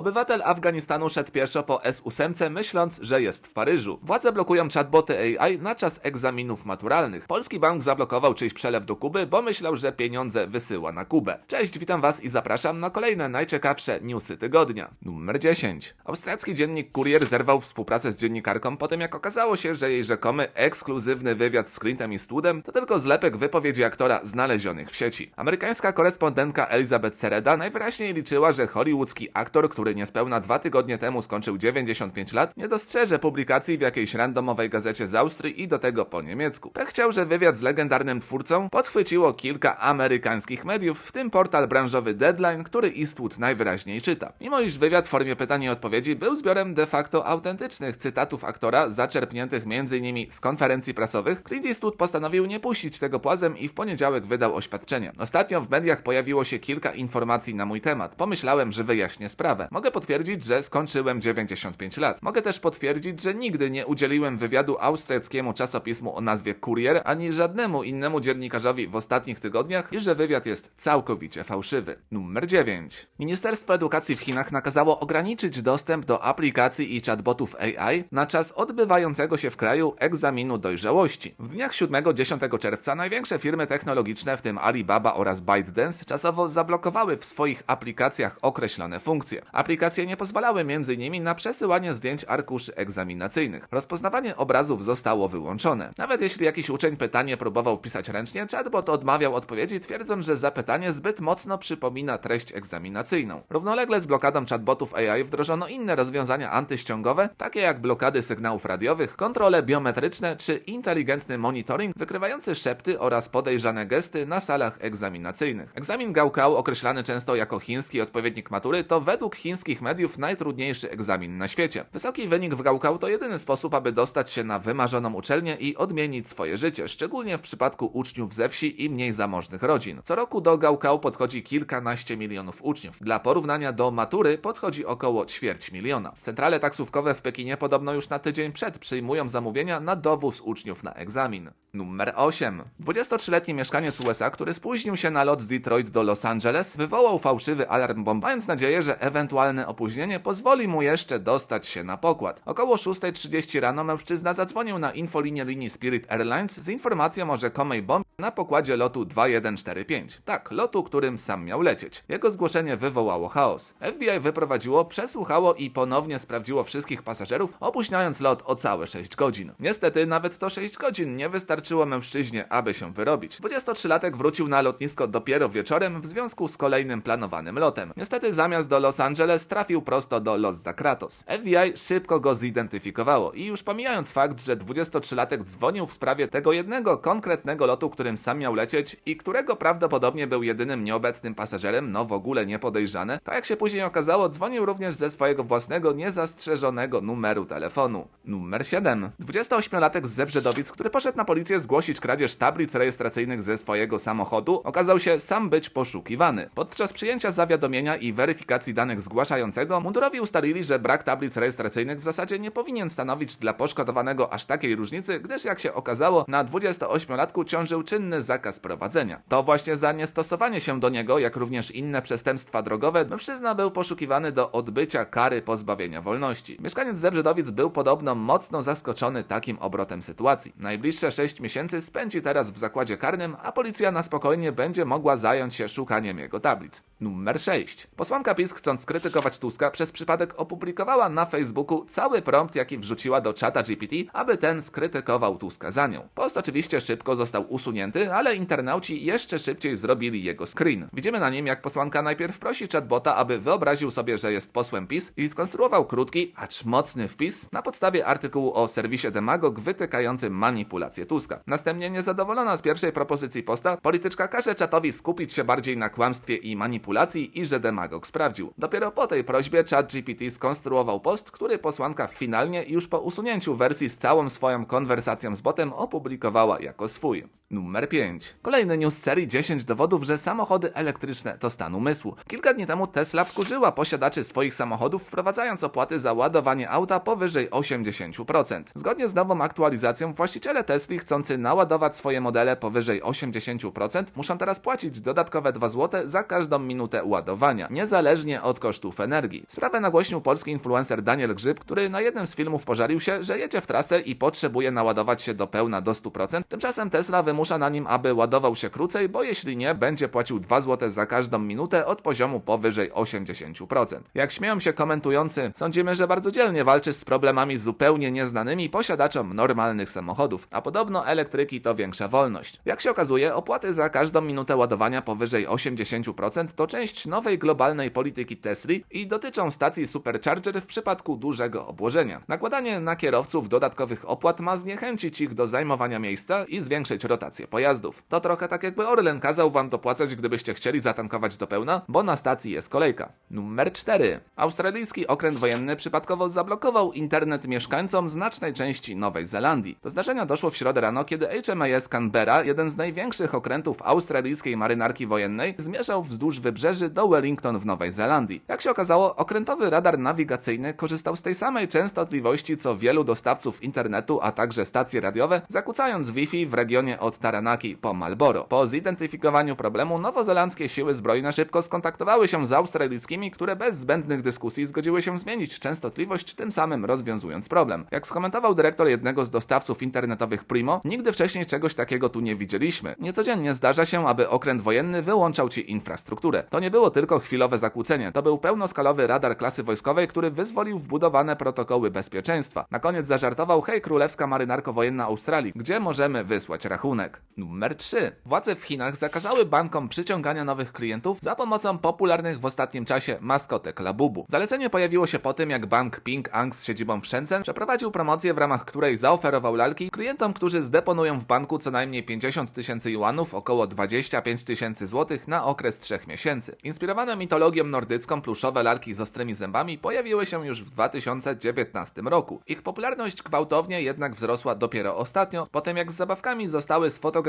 Obywatel Afganistanu szedł pieszo po S8, myśląc, że jest w Paryżu. Władze blokują chatboty AI na czas egzaminów maturalnych. Polski bank zablokował czyjś przelew do Kuby, bo myślał, że pieniądze wysyła na Kubę. Cześć, witam was i zapraszam na kolejne najciekawsze newsy tygodnia. Numer 10. Austriacki dziennik Kurier zerwał współpracę z dziennikarką po tym, jak okazało się, że jej rzekomy ekskluzywny wywiad z Clintem Eastwoodem to tylko zlepek wypowiedzi aktora znalezionych w sieci. Amerykańska korespondentka Elizabeth Sereda najwyraźniej liczyła, że hollywoodzki aktor, który niespełna dwa tygodnie temu skończył 95 lat, nie dostrzeże publikacji w jakiejś randomowej gazecie z Austrii i do tego po niemiecku. Tak chciał, że wywiad z legendarnym twórcą podchwyciło kilka amerykańskich mediów, w tym portal branżowy Deadline, który Eastwood najwyraźniej czyta. Mimo iż wywiad w formie pytań i odpowiedzi był zbiorem de facto autentycznych cytatów aktora, zaczerpniętych m.in. z konferencji prasowych, Clint Eastwood postanowił nie puścić tego płazem i w poniedziałek wydał oświadczenie. Ostatnio w mediach pojawiło się kilka informacji na mój temat. Pomyślałem, że wyjaśnię sprawę. Mogę potwierdzić, że skończyłem 95 lat. Mogę też potwierdzić, że nigdy nie udzieliłem wywiadu austriackiemu czasopismu o nazwie Kurier, ani żadnemu innemu dziennikarzowi w ostatnich tygodniach i że wywiad jest całkowicie fałszywy. Numer 9. Ministerstwo Edukacji w Chinach nakazało ograniczyć dostęp do aplikacji i chatbotów AI na czas odbywającego się w kraju egzaminu dojrzałości. W dniach 7-10 czerwca największe firmy technologiczne, w tym Alibaba oraz ByteDance, czasowo zablokowały w swoich aplikacjach określone funkcje. Aplikacje nie pozwalały m.in. na przesyłanie zdjęć arkuszy egzaminacyjnych. Rozpoznawanie obrazów zostało wyłączone. Nawet jeśli jakiś uczeń pytanie próbował wpisać ręcznie, chatbot odmawiał odpowiedzi, twierdząc, że zapytanie zbyt mocno przypomina treść egzaminacyjną. Równolegle z blokadą chatbotów AI wdrożono inne rozwiązania antyściągowe, takie jak blokady sygnałów radiowych, kontrole biometryczne czy inteligentny monitoring wykrywający szepty oraz podejrzane gesty na salach egzaminacyjnych. Egzamin Gaokao, określany często jako chiński odpowiednik matury, to według chińskich mediów najtrudniejszy egzamin na świecie. Wysoki wynik w Gaokao to jedyny sposób, aby dostać się na wymarzoną uczelnię i odmienić swoje życie, szczególnie w przypadku uczniów ze wsi i mniej zamożnych rodzin. Co roku do Gaokao podchodzi kilkanaście milionów uczniów. Dla porównania do matury podchodzi około ćwierć miliona. Centrale taksówkowe w Pekinie podobno już na tydzień przed przyjmują zamówienia na dowóz uczniów na egzamin. Numer 8. 23-letni mieszkaniec USA, który spóźnił się na lot z Detroit do Los Angeles, wywołał fałszywy alarm bomb, mając nadzieję, że ewentualne opóźnienie pozwoli mu jeszcze dostać się na pokład. Około 6.30 rano mężczyzna zadzwonił na infolinię linii Spirit Airlines z informacją o rzekomej bombie na pokładzie lotu 2145. Tak, lotu, którym sam miał lecieć. Jego zgłoszenie wywołało chaos. FBI wyprowadziło, przesłuchało i ponownie sprawdziło wszystkich pasażerów, opóźniając lot o całe 6 godzin. Niestety nawet to 6 godzin nie wystarczyło mężczyźnie, aby się wyrobić. 23-latek wrócił na lotnisko dopiero wieczorem w związku z kolejnym planowanym lotem. Niestety zamiast do Los Angeles trafił prosto do Los Zacratos. FBI szybko go zidentyfikowało i już pomijając fakt, że 23-latek dzwonił w sprawie tego jednego konkretnego lotu, którym sam miał lecieć i którego prawdopodobnie był jedynym nieobecnym pasażerem, no w ogóle nie podejrzane, to jak się później okazało, dzwonił również ze swojego własnego niezastrzeżonego numeru telefonu. Numer 7. 28-latek z Zebrzedowic, który poszedł na policję zgłosić kradzież tablic rejestracyjnych ze swojego samochodu, okazał się sam być poszukiwany. Podczas przyjęcia zawiadomienia i weryfikacji danych zgłaszającego, mundurowi ustalili, że brak tablic rejestracyjnych w zasadzie nie powinien stanowić dla poszkodowanego aż takiej różnicy, gdyż jak się okazało, na 28-latku ciążył czynny zakaz prowadzenia. To właśnie za niestosowanie się do niego, jak również inne przestępstwa drogowe, mężczyzna był poszukiwany do odbycia kary pozbawienia wolności. Mieszkaniec Zebrzedowic był podobno mocno zaskoczony takim obrotem sytuacji. Najbliższe 6 miesięcy spędzi teraz w zakładzie karnym, a policja na spokojnie będzie mogła zająć się szukaniem jego tablic. Numer 6. Posłanka PiS, chcąc skrytykować Tuska, przez przypadek opublikowała na Facebooku cały prompt, jaki wrzuciła do czata GPT, aby ten skrytykował Tuska za nią. Post oczywiście szybko został usunięty, ale internauci jeszcze szybciej zrobili jego screen. Widzimy na nim, jak posłanka najpierw prosi chatbota, aby wyobraził sobie, że jest posłem PiS i skonstruował krótki, acz mocny wpis na podstawie artykułu o serwisie Demagog wytykającym manipulację Tuska. Następnie niezadowolona z pierwszej propozycji posta, polityczka każe czatowi skupić się bardziej na kłamstwie i manipulacji i że Demagog sprawdził. Dopiero po tej prośbie ChatGPT skonstruował post, który posłanka finalnie już po usunięciu wersji z całą swoją konwersacją z botem opublikowała jako swój. Numer 5. Kolejny news z serii 10 dowodów, że samochody elektryczne to stan umysłu. Kilka dni temu Tesla wkurzyła posiadaczy swoich samochodów, wprowadzając opłaty za ładowanie auta powyżej 80%. Zgodnie z nową aktualizacją, właściciele Tesli chcący naładować swoje modele powyżej 80% muszą teraz płacić dodatkowe 2 zł za każdą minutę minutę ładowania, niezależnie od kosztów energii. Sprawę nagłośnił polski influencer Daniel Grzyb, który na jednym z filmów pożarił się, że jedzie w trasę i potrzebuje naładować się do pełna do 100%. Tymczasem Tesla wymusza na nim, aby ładował się krócej, bo jeśli nie, będzie płacił 2 zł za każdą minutę od poziomu powyżej 80%. Jak śmieją się komentujący, sądzimy, że bardzo dzielnie walczy z problemami zupełnie nieznanymi posiadaczom normalnych samochodów, a podobno elektryki to większa wolność. Jak się okazuje, opłaty za każdą minutę ładowania powyżej 80% to część nowej globalnej polityki Tesli i dotyczą stacji Supercharger w przypadku dużego obłożenia. Nakładanie na kierowców dodatkowych opłat ma zniechęcić ich do zajmowania miejsca i zwiększyć rotację pojazdów. To trochę tak jakby Orlen kazał wam dopłacać, gdybyście chcieli zatankować do pełna, bo na stacji jest kolejka. Numer 4. Australijski okręt wojenny przypadkowo zablokował internet mieszkańcom znacznej części Nowej Zelandii. Do zdarzenia doszło w środę rano, kiedy HMAS Canberra, jeden z największych okrętów australijskiej marynarki wojennej, zmierzał wzdłuż wybrzeży do Wellington w Nowej Zelandii. Jak się okazało, okrętowy radar nawigacyjny korzystał z tej samej częstotliwości co wielu dostawców internetu, a także stacje radiowe, zakłócając Wi-Fi w regionie od Taranaki po Marlboro. Po zidentyfikowaniu problemu nowozelandzkie siły zbrojne szybko skontaktowały się z australijskimi, które bez zbędnych dyskusji zgodziły się zmienić częstotliwość, tym samym rozwiązując problem. Jak skomentował dyrektor jednego z dostawców internetowych Primo, nigdy wcześniej czegoś takiego tu nie widzieliśmy. Niecodziennie zdarza się, aby okręt wojenny wyłączał ci infrastrukturę. To nie było tylko chwilowe zakłócenie, to był pełnoskalowy radar klasy wojskowej, który wyzwolił wbudowane protokoły bezpieczeństwa. Na koniec zażartował hej królewska marynarko wojenna Australii, gdzie możemy wysłać rachunek. Numer 3. Władze w Chinach zakazały bankom przyciągania nowych klientów za pomocą popularnych w ostatnim czasie maskotek Labubu. Zalecenie pojawiło się po tym, jak bank Ping Ang z siedzibą w Shenzhen przeprowadził promocję, w ramach której zaoferował lalki klientom, którzy zdeponują w banku co najmniej 50 tysięcy juanów, około 25 tysięcy złotych na okres 3 miesięcy. Inspirowane mitologią nordycką pluszowe lalki z ostrymi zębami pojawiły się już w 2019 roku. Ich popularność gwałtownie jednak wzrosła dopiero ostatnio, po tym jak z zabawkami zostały sfotografowane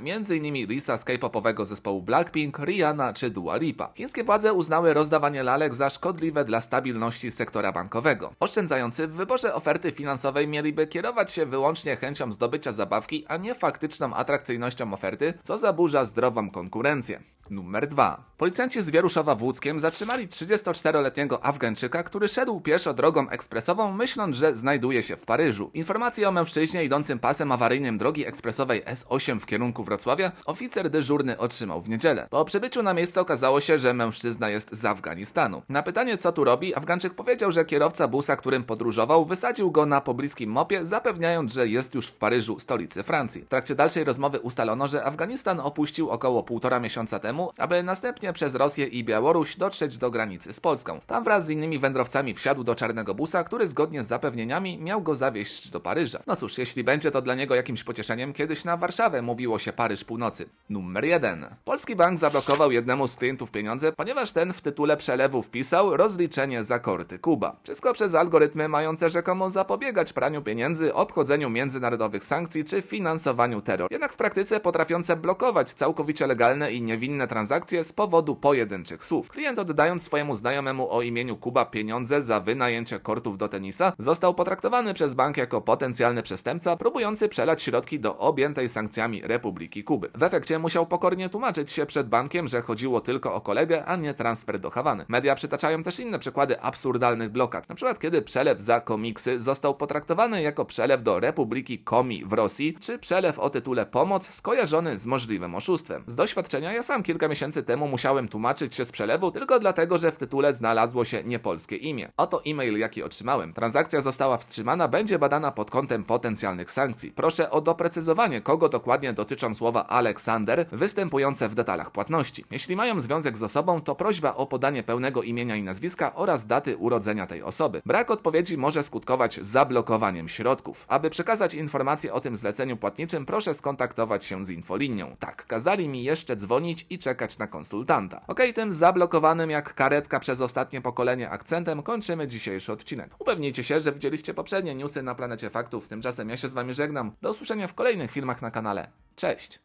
m.in. Lisa z k-popowego zespołu Blackpink, Rihanna czy Dua Lipa. Chińskie władze uznały rozdawanie lalek za szkodliwe dla stabilności sektora bankowego. Oszczędzający w wyborze oferty finansowej mieliby kierować się wyłącznie chęcią zdobycia zabawki, a nie faktyczną atrakcyjnością oferty, co zaburza zdrową konkurencję. Numer 2. Policjanci z Wieruszowa w Łódzkiem zatrzymali 34-letniego Afgańczyka, który szedł pieszo drogą ekspresową, myśląc, że znajduje się w Paryżu. Informacje o mężczyźnie idącym pasem awaryjnym drogi ekspresowej S8 w kierunku Wrocławia oficer dyżurny otrzymał w niedzielę. Po przybyciu na miejsce okazało się, że mężczyzna jest z Afganistanu. Na pytanie, co tu robi, Afgańczyk powiedział, że kierowca busa, którym podróżował, wysadził go na pobliskim mopie, zapewniając, że jest już w Paryżu, stolicy Francji. W trakcie dalszej rozmowy ustalono, że Afganistan opuścił około półtora miesiąca temu, aby następnie przez Rosję i Białoruś dotrzeć do granicy z Polską. Tam wraz z innymi wędrowcami wsiadł do czarnego busa, który zgodnie z zapewnieniami miał go zawieźć do Paryża. No cóż, jeśli będzie to dla niego jakimś pocieszeniem, kiedyś na Warszawę mówiło się Paryż Północy. Numer 1. Polski bank zablokował jednemu z klientów pieniądze, ponieważ ten w tytule przelewu wpisał rozliczenie za korty Kuba. Wszystko przez algorytmy mające rzekomo zapobiegać praniu pieniędzy, obchodzeniu międzynarodowych sankcji czy finansowaniu terroru. Jednak w praktyce potrafiące blokować całkowicie legalne i niewinne transakcje z powodu pojedynczych słów. Klient oddając swojemu znajomemu o imieniu Kuba pieniądze za wynajęcie kortów do tenisa, został potraktowany przez bank jako potencjalny przestępca próbujący przelać środki do objętej sankcjami Republiki Kuby. W efekcie musiał pokornie tłumaczyć się przed bankiem, że chodziło tylko o kolegę, a nie transfer do Hawany. Media przytaczają też inne przykłady absurdalnych blokad. Przykład kiedy przelew za komiksy został potraktowany jako przelew do Republiki Komi w Rosji, czy przelew o tytule Pomoc skojarzony z możliwym oszustwem. Z doświadczenia ja sam kilka miesięcy temu musiałem tłumaczyć się z przelewu tylko dlatego, że w tytule znalazło się niepolskie imię. Oto e-mail, jaki otrzymałem. Transakcja została wstrzymana, będzie badana pod kątem potencjalnych sankcji. Proszę o doprecyzowanie, kogo dokładnie dotyczą słowa Aleksander, występujące w detalach płatności. Jeśli mają związek z osobą, to prośba o podanie pełnego imienia i nazwiska oraz daty urodzenia tej osoby. Brak odpowiedzi może skutkować zablokowaniem środków. Aby przekazać informacje o tym zleceniu płatniczym, proszę skontaktować się z infolinią. Tak, kazali mi jeszcze dzwonić i czekać na konsultanta. Ok, tym zablokowanym jak karetka przez ostatnie pokolenie akcentem kończymy dzisiejszy odcinek. Upewnijcie się, że widzieliście poprzednie newsy na planecie faktów. Tymczasem ja się z wami żegnam. Do usłyszenia w kolejnych filmach na kanale. Cześć!